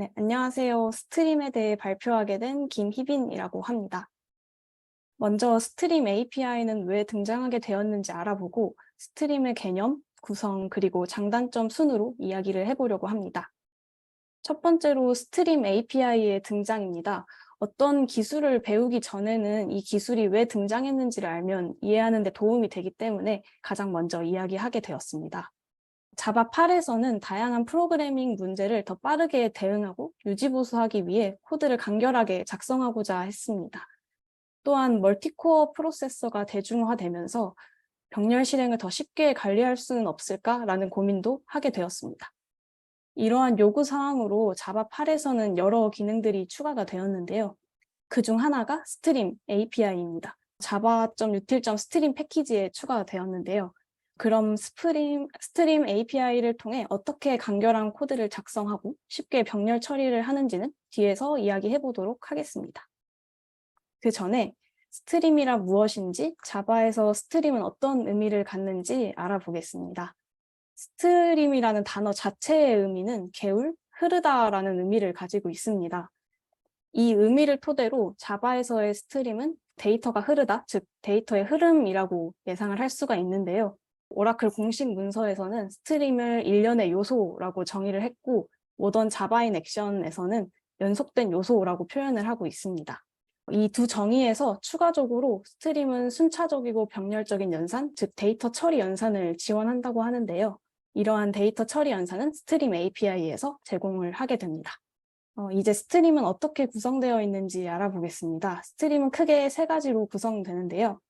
네, 안녕하세요. 스트림에 대해 발표하게 된 김희빈이라고 합니다. 먼저 스트림 API는 왜 등장하게 되었는지 알아보고 스트림의 개념, 구성, 그리고 장단점 순으로 이야기를 해보려고 합니다. 첫 번째로 스트림 API의 등장입니다. 어떤 기술을 배우기 전에는 이 기술이 왜 등장했는지를 알면 이해하는 데 도움이 되기 때문에 가장 먼저 이야기하게 되었습니다. 자바 8에서는 다양한 프로그래밍 문제를 더 빠르게 대응하고 유지보수하기 위해 코드를 간결하게 작성하고자 했습니다. 또한 멀티코어 프로세서가 대중화되면서 병렬 실행을 더 쉽게 관리할 수는 없을까라는 고민도 하게 되었습니다. 이러한 요구 사항으로 자바 8에서는 여러 기능들이 추가가 되었는데요. 그 중 하나가 스트림 API입니다. java.util.stream 패키지에 추가가 되었는데요. 그럼 스프림, 스트림 API를 통해 어떻게 간결한 코드를 작성하고 쉽게 병렬 처리를 하는지는 뒤에서 이야기해 보도록 하겠습니다. 그 전에 스트림이라 무엇인지 자바에서 스트림은 어떤 의미를 갖는지 알아보겠습니다. 스트림이라는 단어 자체의 의미는 개울, 흐르다라는 의미를 가지고 있습니다. 이 의미를 토대로 자바에서의 스트림은 데이터가 흐르다, 즉 데이터의 흐름이라고 예상을 할 수가 있는데요. 오라클 공식 문서에서는 스트림을 일련의 요소라고 정의를 했고 모던 자바인 액션에서는 연속된 요소라고 표현을 하고 있습니다. 이 두 정의에서 추가적으로 스트림은 순차적이고 병렬적인 연산, 즉 데이터 처리 연산을 지원한다고 하는데요. 이러한 데이터 처리 연산은 스트림 API에서 제공을 하게 됩니다. 어, 이제 스트림은 어떻게 구성되어 있는지 알아보겠습니다. 스트림은 크게 세 가지로 구성되는데요.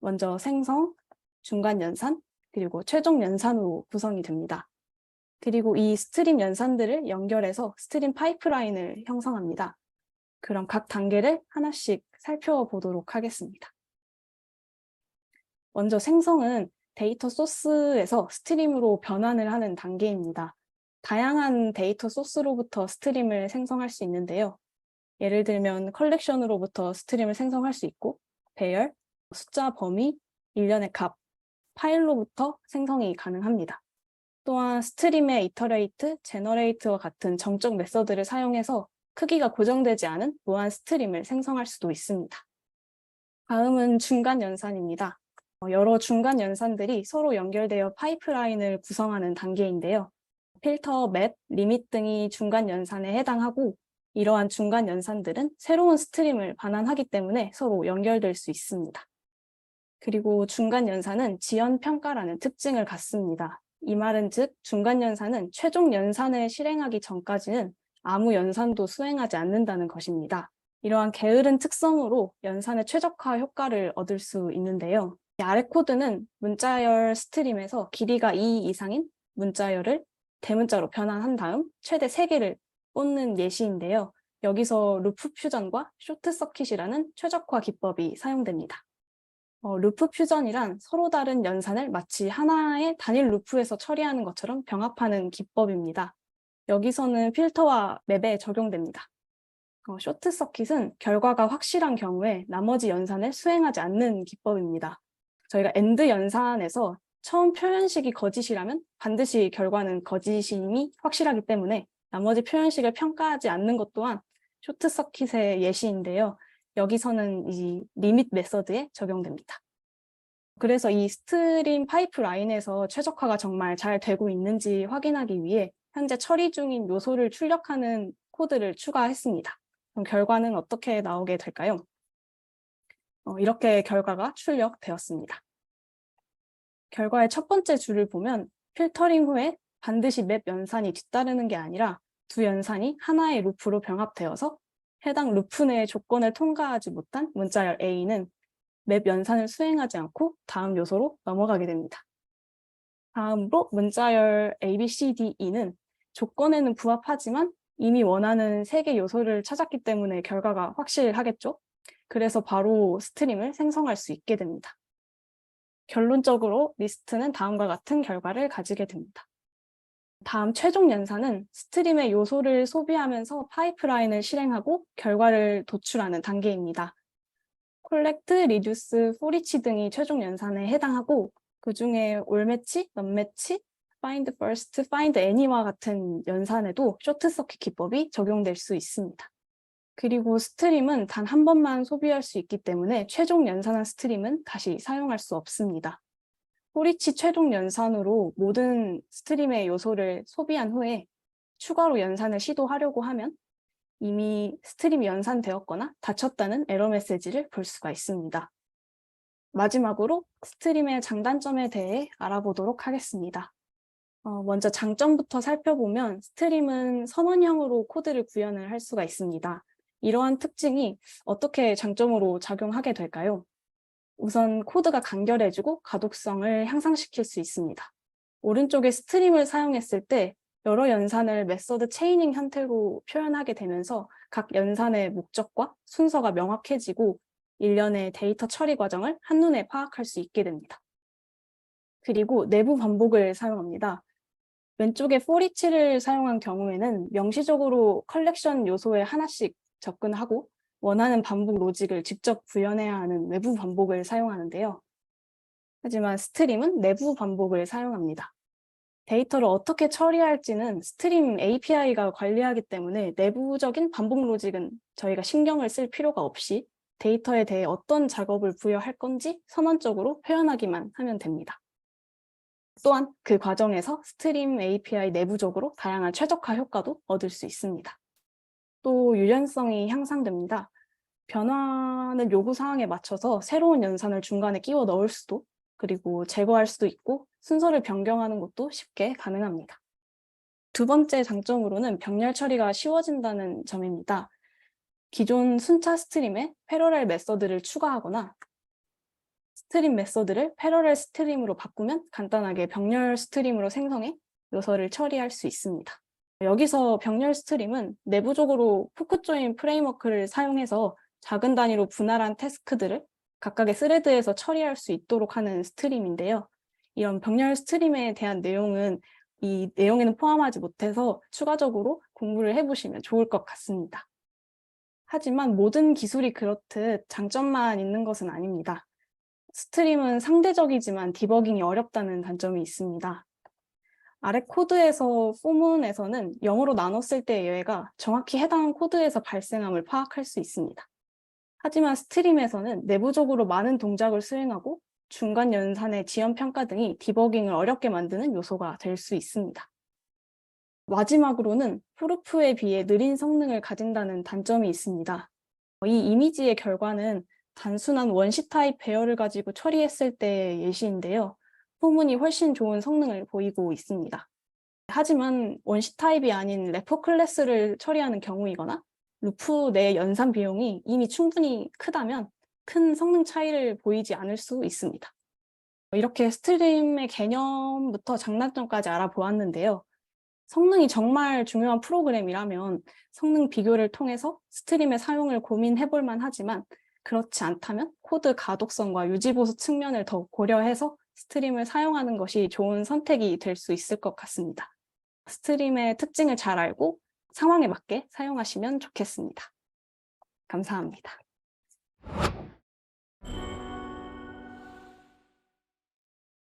먼저 생성, 중간 연산, 그리고 최종 연산으로 구성이 됩니다. 그리고 이 스트림 연산들을 연결해서 스트림 파이프라인을 형성합니다. 그럼 각 단계를 하나씩 살펴보도록 하겠습니다. 먼저 생성은 데이터 소스에서 스트림으로 변환을 하는 단계입니다. 다양한 데이터 소스로부터 스트림을 생성할 수 있는데요. 예를 들면 컬렉션으로부터 스트림을 생성할 수 있고 배열, 숫자 범위, 일련의 값, 파일로부터 생성이 가능합니다. 또한 스트림의 이터레이트, 제너레이트와 같은 정적 메서드를 사용해서 크기가 고정되지 않은 무한 스트림을 생성할 수도 있습니다. 다음은 중간 연산입니다. 어, 여러 중간 연산들이 서로 연결되어 파이프라인을 구성하는 단계인데요. 필터, 맵, 리밋 등이 중간 연산에 해당하고 이러한 중간 연산들은 새로운 스트림을 반환하기 때문에 서로 연결될 수 있습니다. 그리고 중간 연산은 지연 평가라는 특징을 갖습니다. 이 말은 즉 중간 연산은 최종 연산을 실행하기 전까지는 아무 연산도 수행하지 않는다는 것입니다. 이러한 게으른 특성으로 연산의 최적화 효과를 얻을 수 있는데요. 이 아래 코드는 문자열 스트림에서 길이가 2 이상인 문자열을 대문자로 변환한 다음 최대 3개를 꽂는 예시인데요. 여기서 루프 퓨전과 쇼트 서킷이라는 최적화 기법이 사용됩니다. 어, 루프 퓨전이란 서로 다른 연산을 마치 하나의 단일 루프에서 처리하는 것처럼 병합하는 기법입니다. 여기서는 필터와 맵에 적용됩니다. 어, 쇼트 서킷은 결과가 확실한 경우에 나머지 연산을 수행하지 않는 기법입니다. 저희가 엔드 연산에서 처음 표현식이 거짓이라면 반드시 결과는 거짓임이 확실하기 때문에 나머지 표현식을 평가하지 않는 것 또한 쇼트 서킷의 예시인데요. 여기서는 이 리밋 메서드에 적용됩니다. 그래서 이 스트림 파이프라인에서 최적화가 정말 잘 되고 있는지 확인하기 위해 현재 처리 중인 요소를 출력하는 코드를 추가했습니다. 그럼 결과는 어떻게 나오게 될까요? 어, 이렇게 결과가 출력되었습니다. 결과의 첫 번째 줄을 보면 필터링 후에 반드시 맵 연산이 뒤따르는 게 아니라 두 연산이 하나의 루프로 병합되어서 해당 루프 내의 조건을 통과하지 못한 문자열 A는 맵 연산을 수행하지 않고 다음 요소로 넘어가게 됩니다. 다음으로 문자열 A, B, C, D, E는 조건에는 부합하지만 이미 원하는 세 개 요소를 찾았기 때문에 결과가 확실하겠죠? 그래서 바로 스트림을 생성할 수 있게 됩니다. 결론적으로 리스트는 다음과 같은 결과를 가지게 됩니다. 다음 최종 연산은 스트림의 요소를 소비하면서 파이프라인을 실행하고 결과를 도출하는 단계입니다. 콜렉트, 리듀스, 포리치 등이 최종 연산에 해당하고 그 중에 올매치, 넌매치, find first, find any와 같은 연산에도 쇼트 서킷 기법이 적용될 수 있습니다. 그리고 스트림은 단 한 번만 소비할 수 있기 때문에 최종 연산한 스트림은 다시 사용할 수 없습니다. 포리치 최종 연산으로 모든 스트림의 요소를 소비한 후에 추가로 연산을 시도하려고 하면 이미 스트림이 연산되었거나 닫혔다는 에러 메시지를 볼 수가 있습니다. 마지막으로 스트림의 장단점에 대해 알아보도록 하겠습니다. 어, 먼저 장점부터 살펴보면 스트림은 선원형으로 코드를 구현을 할 수가 있습니다. 이러한 특징이 어떻게 장점으로 작용하게 될까요? 우선 코드가 간결해지고 가독성을 향상시킬 수 있습니다. 오른쪽에 스트림을 사용했을 때 여러 연산을 메서드 체이닝 형태로 표현하게 되면서 각 연산의 목적과 순서가 명확해지고 일련의 데이터 처리 과정을 한눈에 파악할 수 있게 됩니다. 그리고 내부 반복을 사용합니다. 왼쪽에 포리치를 사용한 경우에는 명시적으로 컬렉션 요소에 하나씩 접근하고 원하는 반복 로직을 직접 구현해야 하는 외부 반복을 사용하는데요. 하지만 스트림은 내부 반복을 사용합니다. 데이터를 어떻게 처리할지는 스트림 API가 관리하기 때문에 내부적인 반복 로직은 저희가 신경을 쓸 필요가 없이 데이터에 대해 어떤 작업을 부여할 건지 선언적으로 표현하기만 하면 됩니다. 또한 그 과정에서 스트림 API 내부적으로 다양한 최적화 효과도 얻을 수 있습니다. 또 유연성이 향상됩니다. 변화는 요구 사항에 맞춰서 새로운 연산을 중간에 끼워 넣을 수도 그리고 제거할 수도 있고 순서를 변경하는 것도 쉽게 가능합니다. 두 번째 장점으로는 병렬 처리가 쉬워진다는 점입니다. 기존 순차 스트림에 패러렐 메서드를 추가하거나 스트림 메서드를 패러렐 스트림으로 바꾸면 간단하게 병렬 스트림으로 생성해 요소를 처리할 수 있습니다. 여기서 병렬 스트림은 내부적으로 포크 조인 프레임워크를 사용해서 작은 단위로 분할한 태스크들을 각각의 스레드에서 처리할 수 있도록 하는 스트림인데요. 이런 병렬 스트림에 대한 내용은 이 내용에는 포함하지 못해서 추가적으로 공부를 해보시면 좋을 것 같습니다. 하지만 모든 기술이 그렇듯 장점만 있는 것은 아닙니다. 스트림은 상대적이지만 디버깅이 어렵다는 단점이 있습니다. 아래 코드에서 포문에서는 0으로 나눴을 때의 예외가 정확히 해당 코드에서 발생함을 파악할 수 있습니다. 하지만 스트림에서는 내부적으로 많은 동작을 수행하고 중간 연산의 지연 평가 등이 디버깅을 어렵게 만드는 요소가 될 수 있습니다. 마지막으로는 프루프에 비해 느린 성능을 가진다는 단점이 있습니다. 이 이미지의 결과는 단순한 원시 타입 배열을 가지고 처리했을 때의 예시인데요. 포문이 훨씬 좋은 성능을 보이고 있습니다. 하지만 원시 타입이 아닌 래퍼 클래스를 처리하는 경우이거나 루프 내 연산 비용이 이미 충분히 크다면 큰 성능 차이를 보이지 않을 수 있습니다. 이렇게 스트림의 개념부터 장단점까지 알아보았는데요. 성능이 정말 중요한 프로그램이라면 성능 비교를 통해서 스트림의 사용을 고민해 볼 만하지만 그렇지 않다면 코드 가독성과 유지보수 측면을 더 고려해서 스트림을 사용하는 것이 좋은 선택이 될 수 있을 것 같습니다. 스트림의 특징을 잘 알고 상황에 맞게 사용하시면 좋겠습니다. 감사합니다.